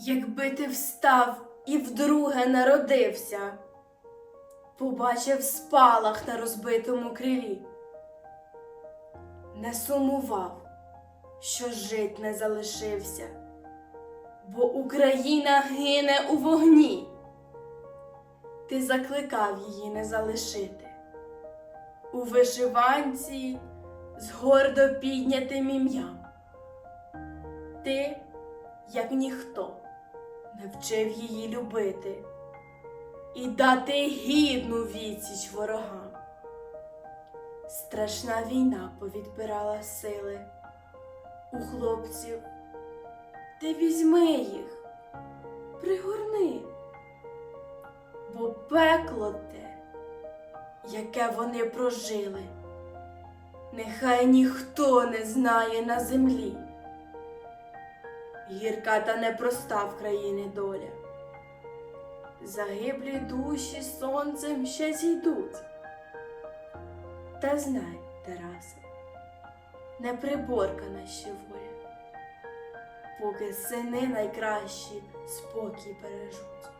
Якби ти встав і вдруге народився, побачив спалах на розбитому крилі, не сумував, що жить не залишився, бо Україна гине у вогні. Ти закликав її не залишити у вишиванці з гордо піднятим ім'ям. Ти, як ніхто, не вчив її любити і дати гідну відсіч ворогам. Страшна війна повідбирала сили у хлопців. Ти візьми їх, пригорни, бо пекло те, яке вони прожили, нехай ніхто не знає на землі. Гірка та непроста в країни доля. Загиблі душі сонцем ще зійдуть. Та знай, Тарасе, не приборкана ще воля, поки сини найкращі спокій бережуть.